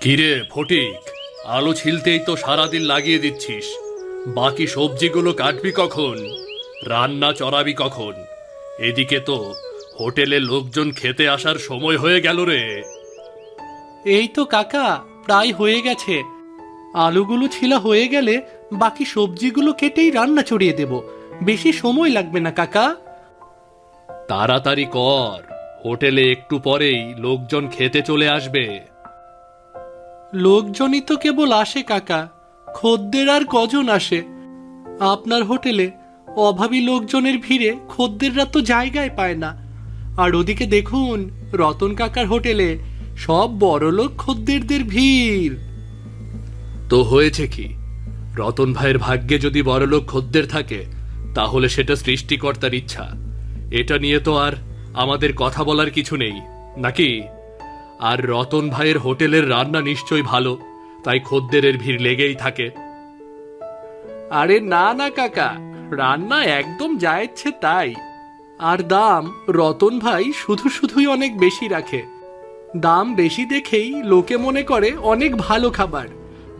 কিরে ফটিক আলু ছিলতেই তো সারাদিন লাগিয়ে দিচ্ছিস। বাকি সবজিগুলো কাটবি কখন? রান্না চড়াবি কখন? এদিকে তো হোটেলে লোকজন খেতে আসার সময় হয়ে গেল রে। এই তো কাকা প্রায় হয়ে গেছে। আলুগুলো ছিলা হয়ে গেলে বাকি সবজিগুলো কেটেই রান্না চড়িয়ে দেব। বেশি সময় লাগবে না কাকা। তাড়াতাড়ি কর হোটেলে একটু পরেই লোকজন খেতে চলে আসবে। লোকজনই তো কেবল আসে কাকা, খদ্দের আর কজন আসে। আপনার হোটেলে অভাবী লোকজনের ভিড়ে খদ্দেররা তো জায়গায় পায় না। আর ওদিকে দেখুন, রতন কাকার হোটেলে সব বড়লোক খদ্দেরদের ভিড়। তো হয়েছে কি? রতন ভাইয়ের ভাগ্যে যদি বড়লোক খদ্দের থাকে, তাহলে সেটা সৃষ্টিকর্তার ইচ্ছা। এটা নিয়ে তো আর আমাদের কথা বলার কিছু নেই, নাকি? আর রতন ভাইয়ের হোটেলের রান্না নিশ্চয়ই ভালো, তাই খদ্দেরের ভিড় লেগেই থাকে। আরে না না কাকা, রান্না একদম যা ইচ্ছে তাই। আর দাম রতন ভাই শুধু শুধুই অনেক বেশি রাখে। দাম বেশি দেখেই লোকে মনে করে অনেক ভালো খাবার।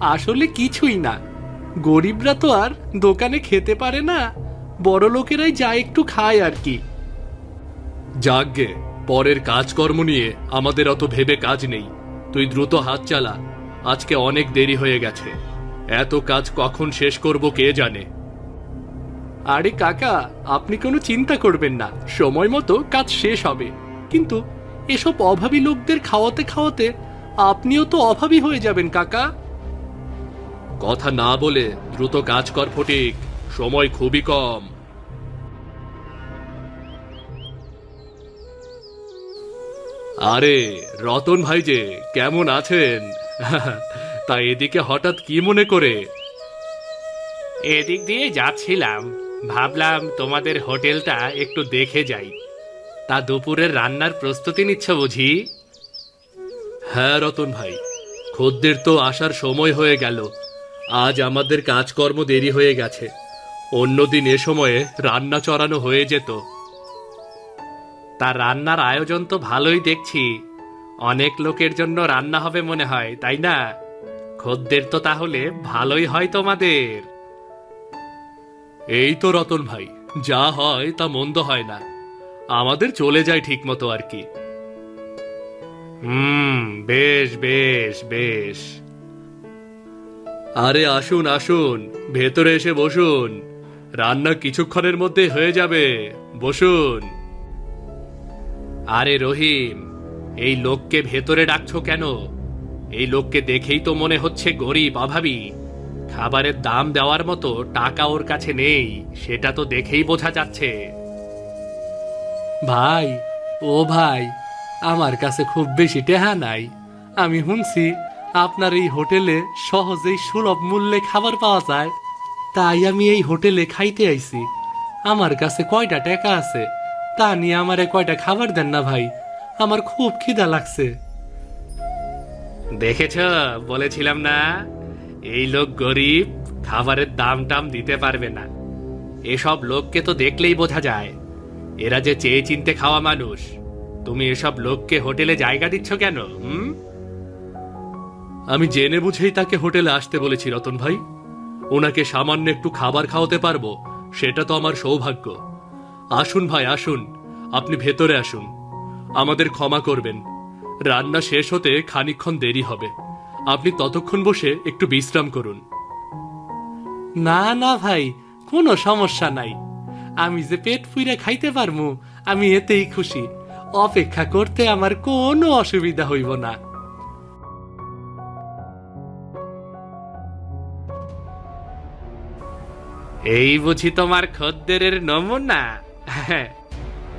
আসলে কিছুই না। গরিবরা তো আর দোকানে খেতে পারে না বড় লোকেরাই যা একটু খায় আর কি। যাগ্গে পরের কাজকর্ম নিয়ে আমাদের অত ভেবে কাজ নেই। তুই দ্রুত হাত চালা। আজকে অনেক দেরি হয়ে গেছে। এত কাজ কখন শেষ করব কে জানে? আরে কাকা আপনি কোনো চিন্তা করবেন না। সময় মতো কাজ শেষ হবে। কিন্তু এসব অভাবী লোকদের খাওয়াতে খাওয়াতে আপনিও তো অভাবী হয়ে যাবেন কাকা। কথা না বলে দ্রুত কাজ কর ফটিক। সময় খুবই কম। আরে রতন ভাই যে কেমন আছেন? তা এদিকে হঠাৎ কি মনে করে? এদিক দিয়ে যাচ্ছিলাম। ভাবলাম তোমাদের হোটেলটা একটু দেখে যাই। তা দুপুরের রান্নার প্রস্তুতি নিচ্ছ বুঝি? হ্যাঁ রতন ভাই। খদ্দের তো আসার সময় হয়ে গেল। আজ আমাদের কাজকর্ম দেরি হয়ে গেছে। অন্যদিন এ সময়ে রান্না চড়ানো হয়ে যেত। তা রান্নার আয়োজন তো ভালোই দেখছি। অনেক লোকের জন্য রান্না হবে মনে হয়, তাই না? খদ্দের তো তাহলে ভালোই হয় তোমাদের। এই তো রতন ভাই, যা হয় তা মন্দ হয় না। আমাদের চলে যায় ঠিক মতো আর কি। হুম, বেশ বেশ বেশ। আরে আসুন আসুন, ভেতরে এসে বসুন। রান্না কিছুক্ষণের মধ্যে হয়ে যাবে। বসুন। আরে রহিম, এই লোককে ভেতরে ডাকছো কেন? এই লোককে দেখেই তো মনে হচ্ছে গরিব, অভাবী। খাবারের দাম দেওয়ার মতো টাকা ওর কাছে নেই, সেটা তো দেখেই বোঝা যাচ্ছে। ভাই, ও ভাই, আমার কাছে খুব বেশি টেহা নাই। আমি শুনছি আপনার এই হোটেলে সহজেই সুলভ মূল্যে খাবার পাওয়া যায়। তাই আমি এই হোটেলে খাইতে আইছি। আমার কাছে কয়টা টাকা আছে? তা নিয়ে আমারে কয়টা খাবার দেন না ভাই? আমার খুব খিদা লাগছে। দেখেছ বলেছিলাম না এই লোক গরিব খাবারের দাম টাম দিতে পারবে না। এসব লোককে তো দেখলেই বোঝা যায়। এরা যে চেয়ে চিনতে খাওয়া মানুষ। তুমি এসব লোককে হোটেলে জায়গা দিচ্ছ কেন হুম? আমি জেনে বুঝেই তাকে হোটেলে আসতে বলেছি রতন ভাই। ওনাকে সামান্য একটু খাবার খাওয়াতে পারব সেটা তো আমার সৌভাগ্য। আসুন ভাই আসুন। আপনি ভেতরে আসুন। আমাদের ক্ষমা করবেন। রান্না শেষ হতে খানিকক্ষণ দেরি হবে। আপনি ততক্ষণ বসে একটু বিশ্রাম করুন। না না ভাই কোনো সমস্যা নাই। আমি যে পেট ফুইরা খাইতে পারমু আমি এতেই খুশি। অপেক্ষা করতে আমার কোনো অসুবিধা হইব না। এই বুঝি তোমার খদ্দেরের নমুনা?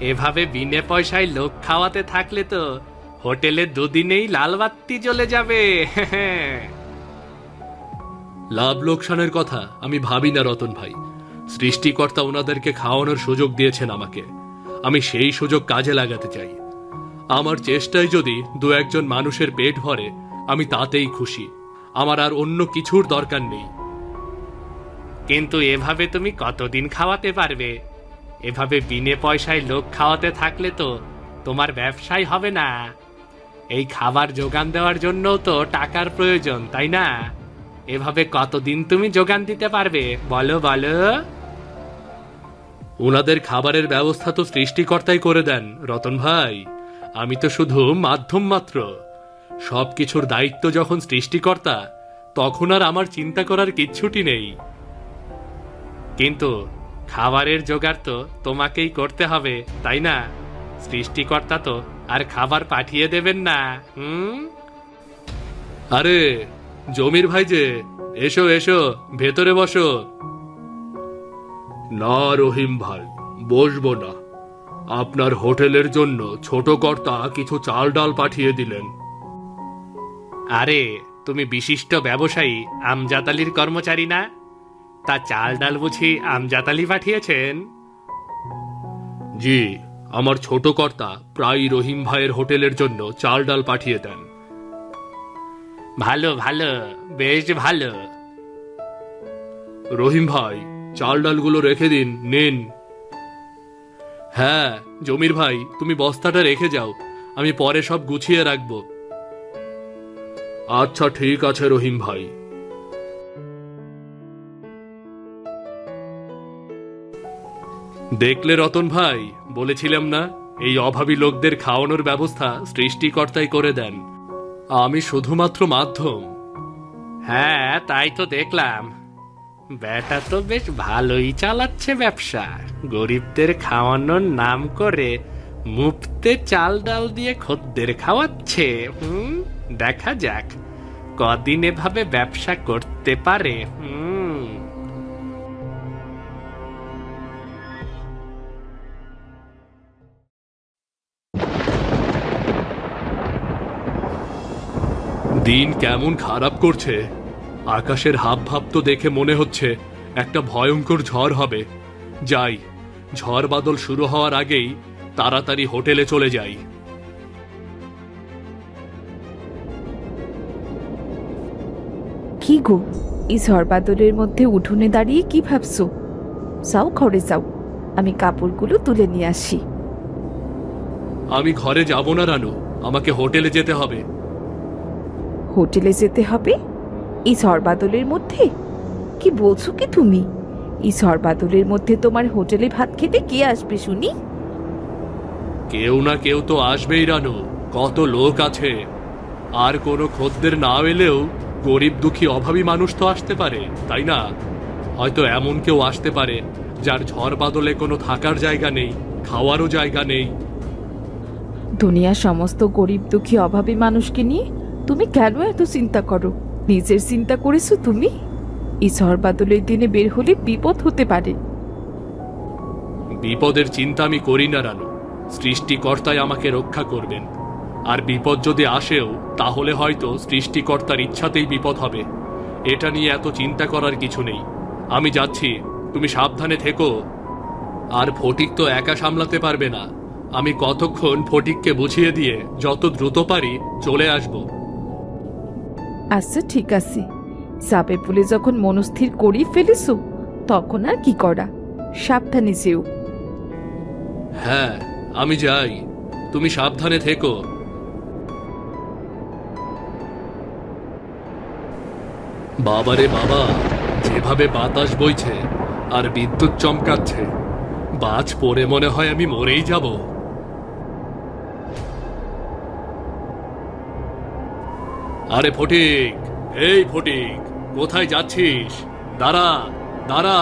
এভাবে বিনে পয়সায় লোক খাওয়াতে থাকলে তো হোটেলে দুদিনেই লাল বাত্তি জ্বলে যাবে। লাভ লোকসানের কথা আমি ভাবি না রতন ভাই। সৃষ্টিকর্তা ওনাদেরকে খাওয়ানোর সুযোগ দিয়েছেন আমাকে। আমি সেই সুযোগ কাজে লাগাতে চাই। আমার চেষ্টায় যদি দু একজন মানুষের পেট ভরে আমি তাতেই খুশি। আমার আর অন্য কিছুর দরকার নেই। কিন্তু এভাবে তুমি কতদিন খাওয়াতে পারবে? এভাবে বিনে পয়সায় লোক খাওয়াতে থাকলে তো তোমার ব্যবসাই হবে না। এই খাবার যোগান দেওয়ার জন্য তো টাকার প্রয়োজন, তাই না? এভাবে কতদিন তুমি যোগান দিতে পারবে, বলো বলো। ওনাদের খাবারের ব্যবস্থা তো সৃষ্টিকর্তাই করে দেন, রতন ভাই। আমি তো শুধু মাধ্যম মাত্র। সবকিছুর দায়িত্ব যখন সৃষ্টিকর্তা, তখন আর আমার চিন্তা করার কিচ্ছুটি নেই। কিন্তু খাবারের জোগাড় তো তোমাকেই করতে হবে তাই না? সৃষ্টিকর্তা তো আর খাবার পাঠিয়ে দেবেন না হুম? আরে জমির ভাই যে এসো এসো ভেতরে বসো। না রহিম ভাই বসবো না। আপনার হোটেলের জন্য ছোট কর্তা কিছু চাল ডাল পাঠিয়ে দিলেন। আরে তুমি বিশিষ্ট ব্যবসায়ী আমজাতালির কর্মচারী না? তা চাল ডাল বুঝি আমজাতালি পাঠিয়েছেন? জি আমার ছোট কর্তা প্রায় রহিম ভাইয়ের হোটেলের জন্য চাল ডাল পাঠিয়ে দেন। ভালো ভালো বেশ ভালো। রহিম ভাই চাল ডালগুলো রেখে দিন নিন। হ্যাঁ জমির ভাই তুমি বস্তাটা রেখে যাও আমি পরে সব গুছিয়ে রাখব। আচ্ছা ঠিক আছে রহিম ভাই। দেখলে রতন ভাই, বলেছিলাম না, এই অভাবী লোকদের খাওয়ানোর ব্যবস্থা সৃষ্টিকর্তাই করে দেন। আমি শুধুমাত্র মাধ্যম। হ্যাঁ তাই তো দেখলাম। বেটা তো বেশ ভালোই চালাচ্ছে ব্যবসা। গরিবদের খাওয়ানোর নাম করে মুফতে চাল ডাল দিয়ে খদ্দের খাওয়াচ্ছে। হুম, দেখা যাক। কদিন এভাবে ব্যবসা করতে পারে, হুম? দিন কেমন খারাপ করছে। আকাশের হাব ভাব তো দেখে মনে হচ্ছে একটা ভয়ঙ্কর ঝড় হবে। যাই ঝড় বাদল শুরু হওয়ার আগেই তাড়াতাড়ি হোটেলে চলে যাই। কি গো এই ঝড়বাদলের মধ্যে উঠোনে দাঁড়িয়ে কি ভাবছ? যাও ঘরে যাও। আমি কাপড়গুলো তুলে নিয়ে আসি। আমি ঘরে যাব না রানু। আমাকে হোটেলে যেতে হবে। হোটেলে যেতে হবে? এই ঝড়বাদলের মধ্যে? কি বলছো কি তুমি? এই ঝড়বাদলের মধ্যে তোমার হোটেলে ভাত খেতে কে আসবে শুনি? কেউ না কেউ তো আসবেই রানু কত লোক আছে। আর কোনো খদ্দের না এলেও গরিব দুঃখী অভাবী মানুষ তো আসতে পারে তাই না? হয়তো এমন কেউ আসতে পারে যার ঝড় বাদলে কোনো থাকার জায়গা নেই খাওয়ারও জায়গা নেই। দুনিয়ার সমস্ত গরিব দুঃখী অভাবী মানুষকে নিয়ে তুমি কেন এত চিন্তা করো? নিজের চিন্তা করেছ তুমি? এই ঝড়বাদলের দিনে বের হলে বিপদ হতে পারে। বিপদের চিন্তা আমি করি না, রানু। সৃষ্টিকর্তাই আমাকে রক্ষা করবেন। আর বিপদ যদি আসেও, তাহলে হয়তো সৃষ্টিকর্তার ইচ্ছাতেই বিপদ হবে। এটা নিয়ে এত চিন্তা করার কিছু নেই। আমি যাচ্ছি, তুমি সাবধানে থেকো। আর ফটিক তো একা সামলাতে পারবে না। আমি কতক্ষণ ফটিককে বুঝিয়ে দিয়ে যত দ্রুত পারি চলে আসব। আচ্ছা ঠিক আছে। সাপে পুলে যখন মনস্থির করেই ফেলেছো, তখন আর কি করা? সাবধানে যেও। হ্যাঁ আমি যাই। তুমি সাবধানে থেকো। বাবারে বাবা, যেভাবে বাতাস বইছে আর বিদ্যুৎ চমকাচ্ছে, বাজ পড়ে মনে হয় আমি মরেই যাব। আরে ফটিক এই ফটিক কোথায় যাচ্ছিস? দাঁড়া দাঁড়া।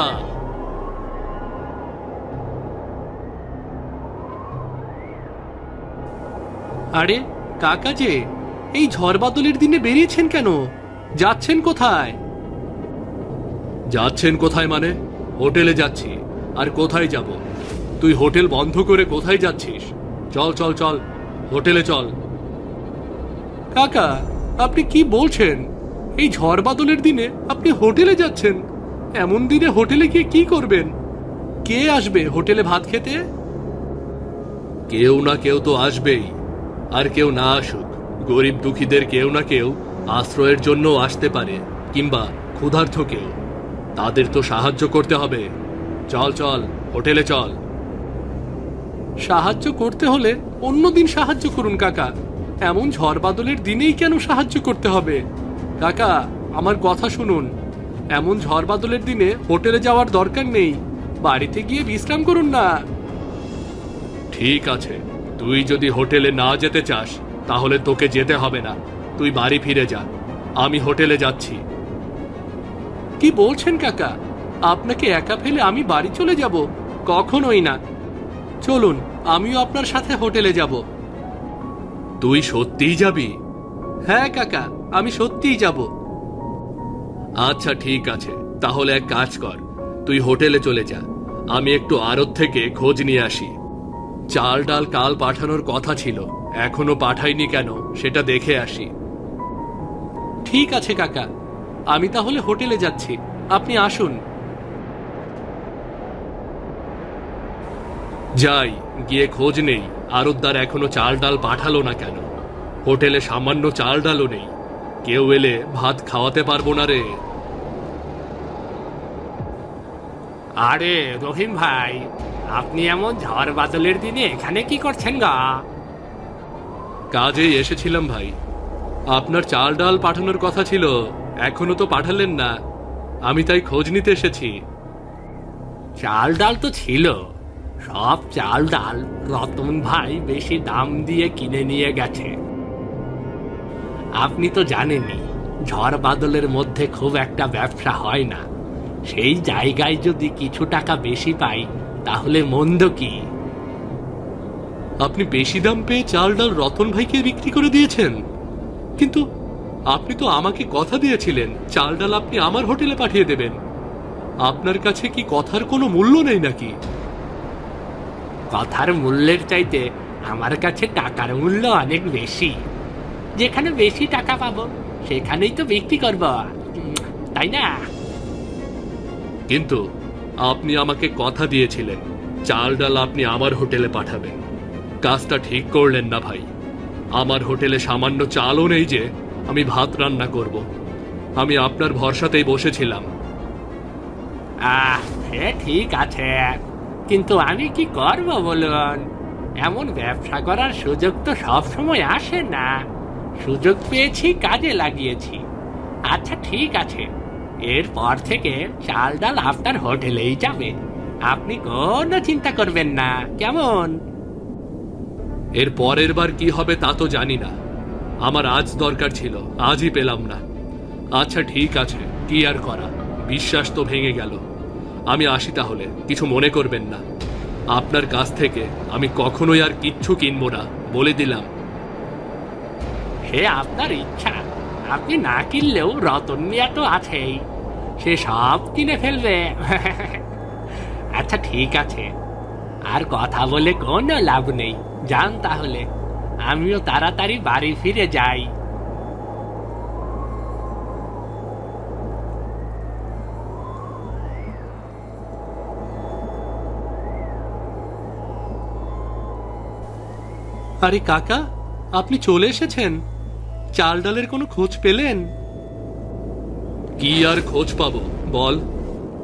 আরে কাকা যে এই ঝড় বাদলের দিনে বেরিয়েছেন কেন? যাচ্ছেন কোথায়? যাচ্ছেন কোথায় মানে? হোটেলে যাচ্ছি আর কোথায় যাব? তুই হোটেল বন্ধ করে কোথায় যাচ্ছিস? চল চল চল হোটেলে চল। কাকা আপনি কি বলছেন? এই ঝড় বাদলের দিনে আপনি হোটেলে যাচ্ছেন। এমন দিনে হোটেলে গিয়ে কি করবেন? কে আসবে হোটেলে ভাত খেতে? কেউ না কেউ তো আসবেই। আর কেউ না আসুক। গরিব দুঃখীদের কেউ না কেউ আশ্রয়ের জন্য আসতে পারে কিংবা ক্ষুধার্থ কেউ। তাদের তো সাহায্য করতে হবে। চল চল হোটেলে চল। সাহায্য করতে হলে অন্য দিন সাহায্য করুন কাকা। এমন ঝড় বাদলের দিনেই কেন সাহায্য করতে হবে? কাকা, আমার কথা শুনুন। এমন ঝড় বাদলের দিনে হোটেলে যাওয়ার দরকার নেই। বাড়িতে গিয়ে বিশ্রাম করুন না। ঠিক আছে, তুই যদি হোটেলে না যেতে চাস, তাহলে তোকে যেতে হবে না। তুই বাড়ি ফিরে যা। আমি হোটেলে যাচ্ছি। কি বলছেন কাকা? আপনাকে একা ফেলে আমি বাড়ি চলে যাব? কখনোই না। চলুন, আমিও আপনার সাথে হোটেলে যাব। তুই সত্যিই যাবি? হ্যাঁ কাকা আমি সত্যিই যাব। আচ্ছা ঠিক আছে। তাহলে এক কাজ কর। তুই হোটেলে চলে যা। আমি একটু আড়ত থেকে খোঁজ নিয়ে আসি। চাল ডাল কাল পাঠানোর কথা ছিল। এখনও পাঠাইনি কেন? সেটা দেখে আসি। ঠিক আছে কাকা। আমি তাহলে হোটেলে যাচ্ছি। আপনি আসুন। যাই গিয়ে খোঁজ নেই। আরতদার এখনও চাল ডাল পাঠালো না কেন? হোটেলে সামান্য চাল ডালও নেই। কেউ এলে ভাত খাওয়াতে পারব না রে। আরে রহিম ভাই আপনি এমন ঝড় বাদলের দিনে এখানে কি করছেন গা? কাজেই এসেছিলাম ভাই। আপনার চাল ডাল পাঠানোর কথা ছিল এখনও তো পাঠালেন না। আমি তাই খোঁজ নিতে এসেছি। চাল ডাল তো ছিল। সব চাল ডাল রতন ভাই বেশি দাম দিয়ে কিনে নিয়ে গেছে। আপনি তো জানেনই, ঝড় বাদলের মধ্যে খুব একটা ব্যবসা হয় না। সেই জায়গায় যদি কিছু টাকা বেশি পাই, তাহলে মন্দ কি? আপনি বেশি দাম পেয়ে চাল ডাল রতন ভাইকে বিক্রি করে দিয়েছেন। কিন্তু আপনি তো আমাকে কথা দিয়েছিলেন, চাল ডাল আপনি আমার হোটেলে পাঠিয়ে দেবেন। আপনার কাছে কি কথার কোনো মূল্য নেই নাকি? কথার মূল্যের চাইতে আমার কাছে টাকার মূল্য অনেক বেশি। যেখানে বেশি টাকা পাবো সেখানেই তো বিক্রি করব। তাই না? কিন্তু আপনি আমাকে কথা দিয়েছিলেন চাল ডাল আপনি আমার হোটেলে পাঠাবেন। কাজটা ঠিক করলেন না ভাই। আমার হোটেলে সামান্য চালও নেই যে আমি ভাত রান্না করব। আমি আপনার ভরসাতেই বসেছিলাম। আহ ঠিক আছে। কিন্তু আমি কি করব বলুন? এমন ব্যবসা করার সুযোগ তো সব সময় আসে না। সুযোগ পেয়েছি, কাজে লাগিয়েছি। আচ্ছা ঠিক আছে। এরপর থেকে চাল ডাল আপনার হোটেলেই যাবে। আপনি কোনো চিন্তা করবেন না। কেমন? এর পরের বার কি হবে তা তো জানি না। আমার আজ দরকার ছিল, আজই পেলাম না। আচ্ছা ঠিক আছে, কি আর করা? বিশ্বাস তো ভেঙে গেল। আমি আসি তাহলে, কিছু মনে করবেন না। আপনার কাছ থেকে আমি কখনোই আর কিচ্ছু কিনবো না, বলে দিলাম। সে আপনার ইচ্ছা। আপনি না কিনলেও রতন মিয়া তো আছেই। সে সব কিনে ফেলবে। আচ্ছা ঠিক আছে। আর কথা বলে কোনো লাভ নেই। যান তাহলে। আমিও তাড়াতাড়ি বাড়ি ফিরে যাই। আরে কাকা, আপনি চলে এসেছেন। চাল ডালের কোনো খোঁজ পেলেন? কি আর খোঁজ পাবো? বল,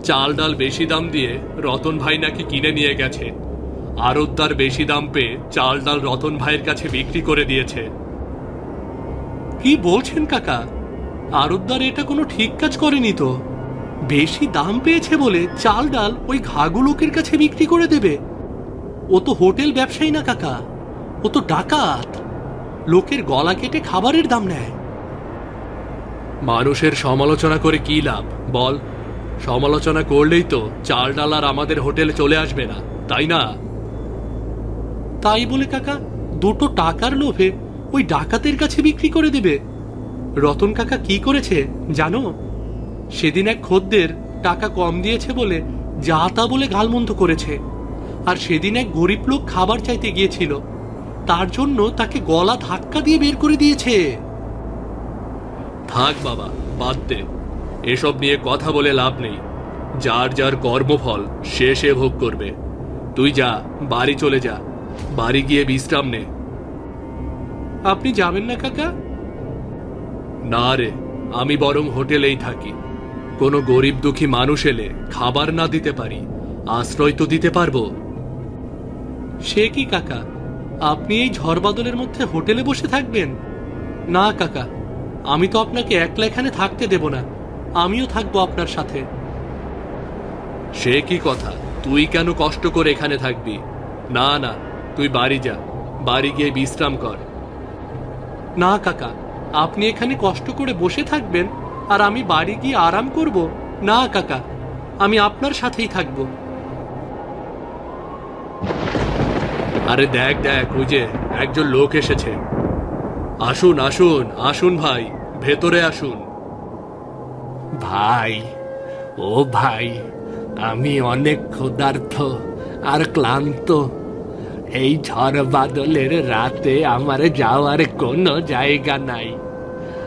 চাল ডাল বেশি দাম দিয়ে রতন ভাই নাকি কিনে নিয়ে গেছে। আরতদার বেশি দাম পেয়ে চাল ডাল রতন ভাইয়ের কাছে বিক্রি করে দিয়েছে। কি বলছেন কাকা? আরতদার এটা কোনো ঠিক কাজ করেনি তো। বেশি দাম পেয়েছে বলে চাল ডাল ওই ঘাগু লোকের কাছে বিক্রি করে দেবে। ও তো হোটেল ব্যবসায়ী না কাকা। ও তো ডাকাত। লোকের গলা কেটে খাবারের দাম নেয়। মানুষের সমালোচনা করে কি লাভ? বল। সমালোচনা করলেই তো চাল ডাল আর আমাদের হোটেলে চলে আসবে না তাই না? তাই বলে কাকা দুটো টাকার লোভে ওই ডাকাতের কাছে বিক্রি করে দেবে। রতন কাকা কি করেছে জানো? সেদিন এক খদ্দের টাকা কম দিয়েছে বলে যা তা বলে গালমন্দ করেছে। আর সেদিন এক গরিব লোক খাবার চাইতে গিয়েছিল। তার জন্য তাকে গলা ধাক্কা দিয়ে বের করে দিয়েছে। থাক বাবা বাদ দে। এসব নিয়ে কথা বলে লাভ নেই। যার যার কর্মফল সে সে ভোগ করবে। তুই যা বাড়ি চলে যা। বাড়ি গিয়ে বিশ্রাম নে। আপনি যাবেন না কাকা? না রে আমি বরং হোটেলেই থাকি। কোনো গরিব দুঃখী মানুষ এলে খাবার না দিতে পারি। আশ্রয় তো দিতে পারব। সে কি কাকা? আপনি এই ঝড় বাদলের মধ্যে হোটেলে বসে থাকবেন? না, কাকা। আমি তো আপনাকে একলা এখানে থাকতে দেব না। আমিও থাকব আপনার সাথে। সে কি কথা? তুই কেন কষ্ট করে এখানে থাকবি? না না, তুই বাড়ি যা। বাড়ি গিয়ে বিশ্রাম কর। না, কাকা। আপনি এখানে কষ্ট করে বসে থাকবেন আর আমি বাড়ি গিয়ে আরাম করব? না, কাকা। আমি আপনার সাথেই থাকব। আরে দেখ দেখ, ওই যে একজন লোক এসেছে। আসুন আসুন আসুন ভাই, ভেতরে আসুন। ভাই, ও ভাই, আমি অনেক ক্ষুধার্থ আর ক্লান্ত। এই ঝড় বাদলের রাতে আমার যাওয়ার কোনো জায়গা নাই।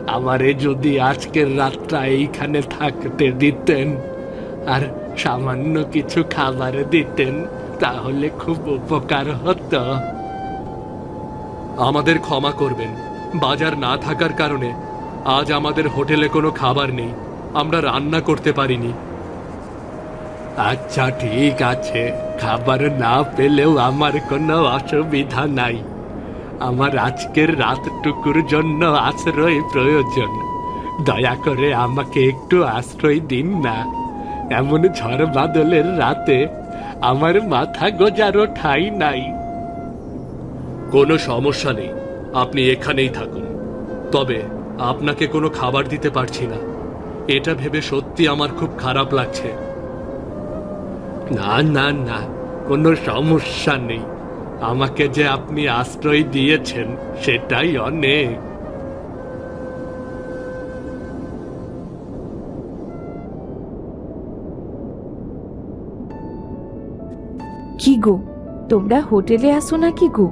আমারে যদি আজকের রাতটা এইখানে থাকতে দিতেন, আর সামান্য কিছু খাবার দিতেন তাহলে খুব উপকার হতো। আমাদের ক্ষমা করবেন। বাজার না থাকার কারণে আজ আমাদের হোটেলে কোনো খাবার নেই। আমরা রান্না করতে পারিনি। আচ্ছা ঠিক আছে। খাবার না পেলেও আমার কোনো অসুবিধা নাই। আমার আজকের রাতটুকুর জন্য আশ্রয় প্রয়োজন। দয়া করে আমাকে একটু আশ্রয় দিন না। এমন ঝড় বাদলের রাতে আমার মাথা গোজারও ঠাই নাই। কোনো সমস্যা নেই, আপনি এখানেই থাকুন। তবে আপনাকে কোনো খাবার দিতে পারছি না। এটা ভেবে সত্যি আমার খুব খারাপ লাগছে। না না না, কোনো সমস্যা নেই। আমাকে যে আপনি আশ্রয় দিয়েছেন, সেটাই অনেক। গো তোমরা হোটেলে আসো নাকি গো?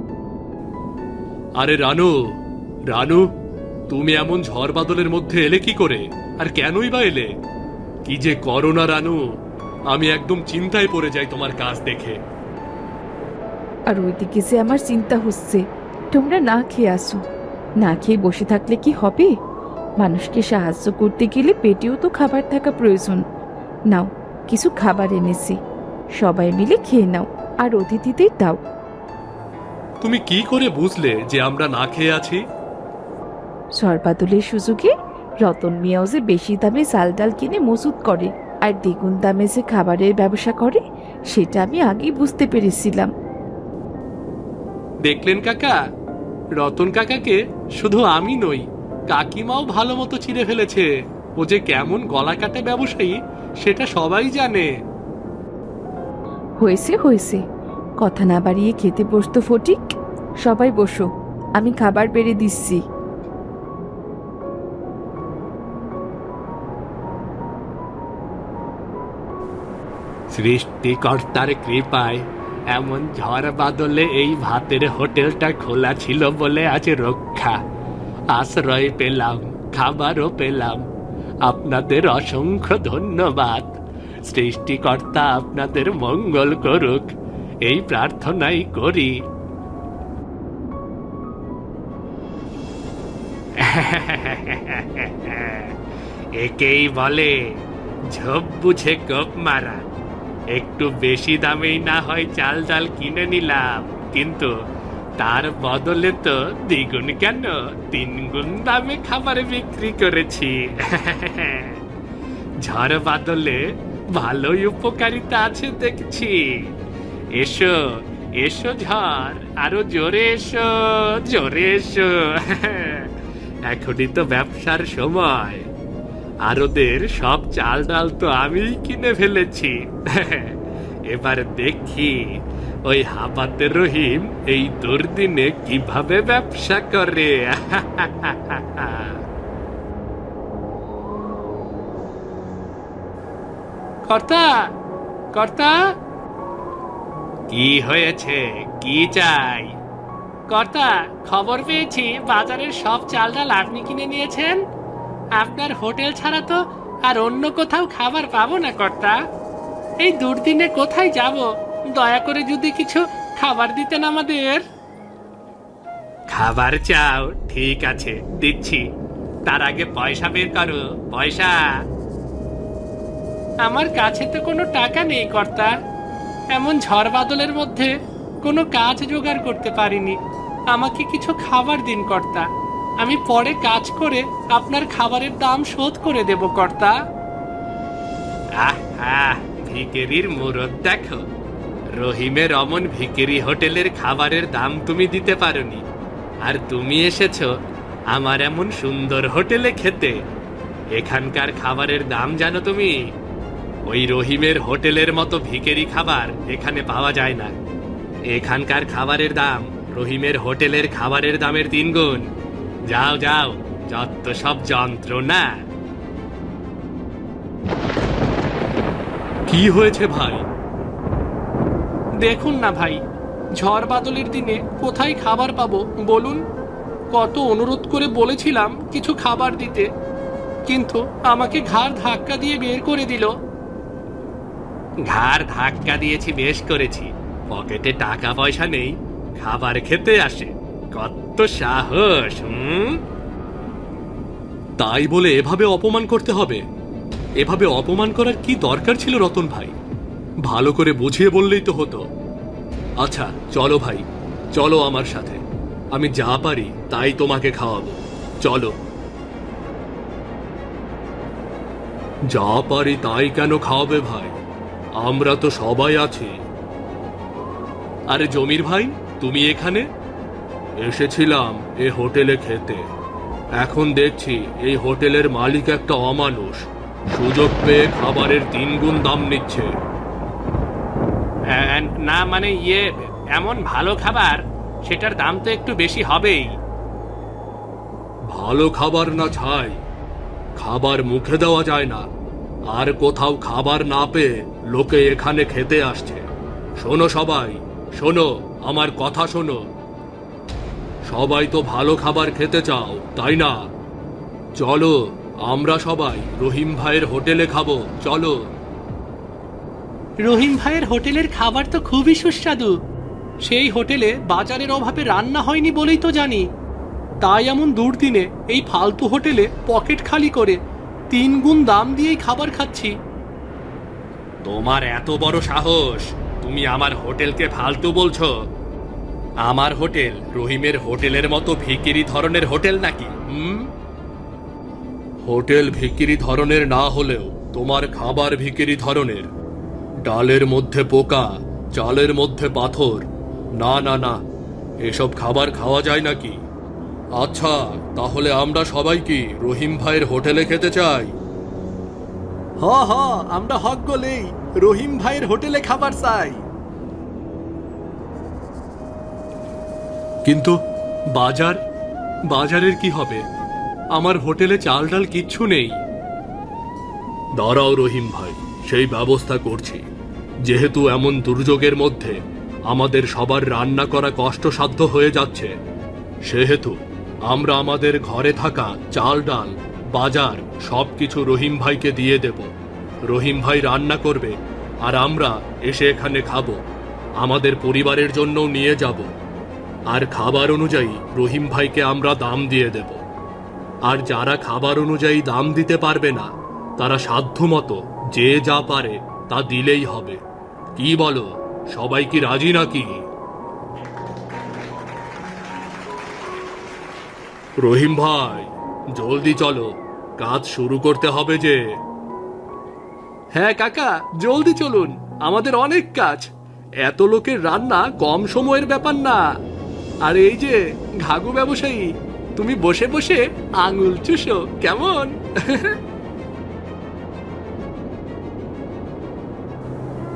আরে রানু রানু তুমি এমন ঝড় বাদলের মধ্যে এলে কি করে? আর কেনই বা এলে? কি যে করো না রানু আমি একদম চিন্তায় পড়ে যাই তোমার কাজ দেখে। আর ওইদিকে যে আমার চিন্তা হচ্ছে তোমরা না খেয়ে আসো। না খেয়ে বসে থাকলে কি হবে? মানুষকে সাহায্য করতে গেলে পেটেও তো খাবার থাকা প্রয়োজন। নাও কিছু খাবার এনেছি। সবাই মিলে খেয়ে নাও। আর অতিথিদের দাও। তুমি কি করে বুঝলে যে আমরা না খেয়ে আছি? সরবাদলের সুযোগে রতন মিয়াও যে বেশি দামে চাল ডাল কিনে মজুত করে আর দ্বিগুণ দামে যে খাবারের ব্যবসা করে সেটা আমি আগেই বুঝতে পেরেছিলাম। দেখলেন কাকা? রতন কাকাকে শুধু আমি নই কাকিমাও ভালো মতো চিড়ে ফেলেছে। ও যে কেমন গলা কাটা ব্যবসায়ী সেটা সবাই জানে। হয়েছে হয়েছে। কথা না বাড়িয়ে খেতে বসতো ফটিক। সবাই বসো, আমি খাবার বেড়ে দিচ্ছি। সৃষ্টিকর্তার কৃপায় এমন ঝড় বাদলে এই ভাতের হোটেলটা খোলা ছিল বলে আজ রক্ষা। আশ্রয় পেলাম, খাবারও পেলাম। আপনাদের অসংখ্য ধন্যবাদ। সৃষ্টিকর্তা আপনাদের মঙ্গল করুক। এই প্রার্থনাই করি। একেই বলে, ঝোপ বুঝে গোপ মারা। একটু বেশি দামেই না হয় চাল ডাল কিনে নিলাম, কিন্তু তার বদলে তো দ্বিগুণ কেন? তিনগুণ দামে খাবার বিক্রি করেছি। ঝড় বাদলে ভালোই উপকারিতা আছে দেখছি। এসো এসো ঝড়, আরও জোরে এসো জোরে এসো। এখনই তো ব্যবসার সময়। আর ওদের সব চাল ডাল তো আমিই কিনে ফেলেছি। এবার দেখি, ওই হাবাতে রহিম এই দুর্দিনে কীভাবে ব্যবসা করে? কর্তা কর্তা। কি হয়েছে? কি চাই? কর্তা খবর পেয়েছি বাজারের সব চাল ডাল আপনি কিনে নিয়েছেন? আপনার হোটেল ছাড়া তো আর অন্য কোথাও খাবার পাবো না কর্তা। এই দুর্দিনে কোথায় যাব? দয়া করে যদি কিছু খাবার দিতেন আমাদের। খাবার চাও ঠিক আছে দিচ্ছি। তার আগে পয়সা বের করো পয়সা। আমার কাছে তো কোনো টাকা নেই, কর্তা। এমন ঝড় বাদলের মধ্যে কোনো কাজ জোগাড় করতে পারিনি। আমাকে কিছু খাবার দিন, কর্তা। আমি পরে কাজ করে আপনার খাবারের দাম শোধ করে দেব, কর্তা। ভিকেরির মুরত দেখো। রহিমের অমন ভিকেরি হোটেলের খাবারের দাম তুমি দিতে পারোনি। আর তুমি এসেছ আমার এমন সুন্দর হোটেলে খেতে। এখানকার খাবারের দাম জানো তুমি? ওই রহিমের হোটেলের মতো ভিকেরি খাবার এখানে পাওয়া যায় না। এখানকার খাবারের দাম, রহিমের হোটেলের খাবারের দামের তিন গুণ যাও যাও, যত সব যন্ত্রণা। কি হয়েছে ভাই? দেখুন না ভাই, ঝড় বাদলের দিনে কোথায় খাবার পাবো বলুন? কত অনুরোধ করে বলেছিলাম কিছু খাবার দিতে, কিন্তু আমাকে ঘাড় ধাক্কা দিয়ে বের করে দিল। ঘাড় ধাক্কা দিয়েছি, বেশ করেছি। পকেটে টাকা পয়সা নেই, খাবার খেতে আসে। কত সাহস তাই বলে এভাবে অপমান করতে হবে। এভাবে অপমান করার কি দরকার ছিল রতন ভাই? ভালো করে বুঝিয়ে বললেই তো হতো। আচ্ছা চলো ভাই, চলো আমার সাথে। আমি যা পারি, তাই তোমাকে খাওয়াবো। চলো। যা পারি, তাই কেন খাওয়াবে ভাই? আমরা তো সবাই আছি। আরে জমির ভাই তুমি এখানে? এসেছিলাম এ হোটেলে খেতে। এখন দেখছি এই হোটেলের মালিক একটা অমানুষ। সুযোগ পেয়ে খাবারের তিন গুণ দাম নিচ্ছে। না মানে ইয়ে এমন ভালো খাবার সেটার দাম তো একটু বেশি হবেই। ভালো খাবার না ছাই খাবার মুখে দেওয়া যায় না। আর কোথাও খাবার না পেয়ে লোকে এখানে খেতে আসছে। শোনো সবাই, শোনো, আমার কথা শোনো। সবাই তো ভালো খাবার খেতে চাও, তাই না? চলো, আমরা সবাই রহিম ভাইয়ের হোটেলে খাব, চলো। রহিম ভাইয়ের হোটেলের খাবার তো খুবই সুস্বাদু। সেই হোটেলে বাজারের অভাবে রান্না হয়নি বলেই তো জানি। তাই এমন দুর্দিনে এই ফালতু হোটেলে পকেট খালি করে তিন গুণ দাম দিয়েই খাবার খাচ্ছি। তোমার এত বড় সাহস তুমি আমার হোটেলকে ফালতু বলছো। আমার হোটেল রহিমের হোটেলের মতো ভিকিরি ধরনের হোটেল নাকি? হুম? হোটেল ভিকিরি ধরনের না হলেও তোমার খাবার ভিকিরি ধরনের। ডালের মধ্যে পোকা চালের মধ্যে পাথর। না না না এসব খাবার খাওয়া যায় নাকি? আচ্ছা তাহলে আমরা সবাই কি রহিম ভাইয়ের হোটেলে খেতে চাই? হ হ আমরা হক গলেই রহিম ভাইয়ের হোটেলে খাবার চাই। কিন্তু বাজার? বাজারের কি হবে? আমার হোটেলে চাল ডাল কিচ্ছু নেই। দাঁড়াও রহিম ভাই সেই ব্যবস্থা করছি। যেহেতু এমন দুর্যোগের মধ্যে আমাদের সবার রান্না করা কষ্টসাধ্য হয়ে যাচ্ছে সেহেতু আমরা আমাদের ঘরে থাকা চাল, ডাল, বাজার, সবকিছু রহিম ভাইকে দিয়ে দেব। রহিম ভাই রান্না করবে, আর আমরা এসে এখানে খাব। আমাদের পরিবারের জন্যও নিয়ে যাব। আর খাবার অনুযায়ী রহিম ভাইকে আমরা দাম দিয়ে দেব। আর যারা খাবার অনুযায়ী দাম দিতে পারবে না, তারা সাধ্যমতো যে যা পারে তা দিলেই হবে। কি বলো, সবাই কি রাজি নাকি? রহিম ভাই জলদি চলো। কাজ শুরু করতে হবে যে। হ্যাঁ কাকা জলদি চলুন। আমাদের অনেক কাজ। এত লোকের রান্না কম সময়ের ব্যাপার না। আর এই যে ঘাগু ব্যবসায়ী তুমি বসে বসে আঙুল চুষো কেমন?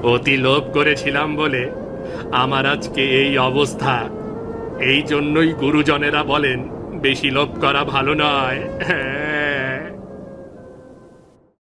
অতি লোভ করেছিলাম বলে আমার আজকে এই অবস্থা। এই জন্যই গুরুজনেরা বলেন বেশি লোভ করা ভালো নয়। হ্যাঁ